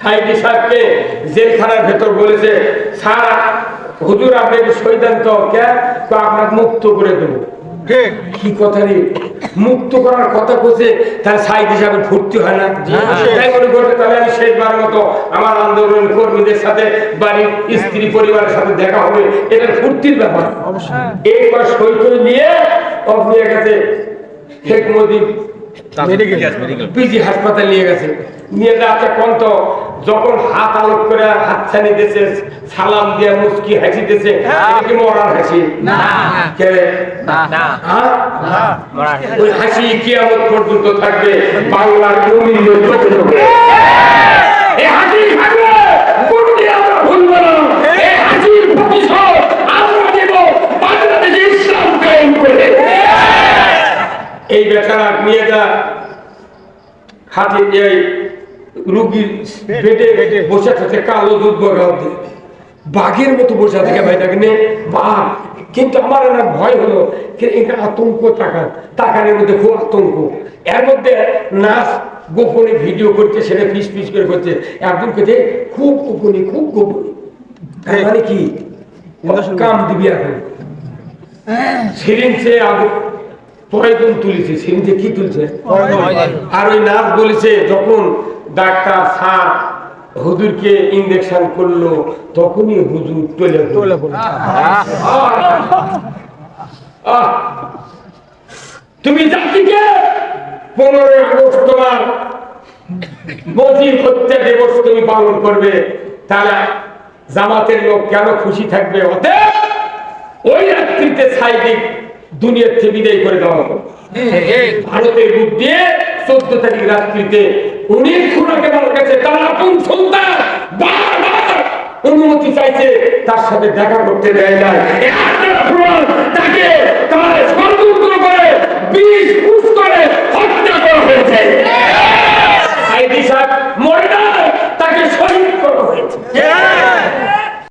সাইদি সাহেবকে জেলখানার ভেতর বলেছে স্যার হুজুর আপনি শহীদান তো কে তো আপনাকে মুক্ত করে দেবো। কি? কথা রে? মুক্ত করার কথা কইছে তাহলে সাইদ হিসাবে ফুর্তি হয় না? তাই মনে করবে তাহলে আমি শেষবার মতো আমার আন্দোলন কর্মীদের সাথে বাড়ির স্ত্রী পরিবারের সাথে দেখা হবে। এটা ফুর্তির ব্যাপার। এইবার সই করে নিয়ে অফ নিয়ে গেছে শেখ মুজিব মেডিকেল পিজি হাসপাতাল নিয়ে গেছে। নিয়ে যাচ্ছে কন্ত যখন হাত আলোক করে হাত ছানি দিয়েছে সালাম দিয়ে মুস্কি হাসি দিয়েছে কি মরার হাসি। না। কে? না। হ্যাঁ? ওই হাসি কিয়ামত পর্যন্ত থাকবে। বাংলার চোখে চোখে এই হাসি থাকবে কোনদিন আমরা ভুলবো না এই হাসির প্রতিশোধ আমরা দেব বাংলাদেশে ইসলাম কায়েম করে এই বেচারা মেয়েটা হাতে এই রুগীর পেটে বসে থাকে কালো দুধ বগাতে বাঘের মতো বসে থাকে ভাই তাকে নে বাঘ। কিন্তু আমার না ভয় হলো এটা আতঙ্ক তাকান। তাকানের মধ্যে খুব আতঙ্ক। এর মধ্যে নাচ গোপনে ভিডিও করছে সেটা পিস পিস করে করছে। একজন কেছে খুব গোপনে খুব গোপনে। তার মানে কি? কাম দিবি এখন। সিরিঞ্জে আগে পয়জন তুলেছে? সিরিঞ্জে কি তুলছে? আর ওই নার্স বলেছে যখন ডাক্তার স্যার হুজুরকে ইঞ্জেকশন করল তখনই হুজুর টলে তোলে তুমি জাতিকে পনেরোই আগস্ট তোমার মজিদ হত্যা দিবস তুমি পালন করবে তাহলে জামাতের লোক কেন খুশি থাকবে? হতে ওই রাত্রিতে সাইদিক দুনিয়ার থেকে বিদায় করে দেওয়া হবে। ভারতের বুক দিয়ে চোদ্দ তারিখ রাত্রিতে উনি খুনাকে আমার কাছে তার আপন সন্তান বারবার অনুমতি চাইছে তার সাথে দেখা করতে দেয় না তাকে তার ষড়যন্ত্র করে বিষ হত্যা করা হয়েছে। সাহেব মরে তাকে শহীদ করা হয়েছে।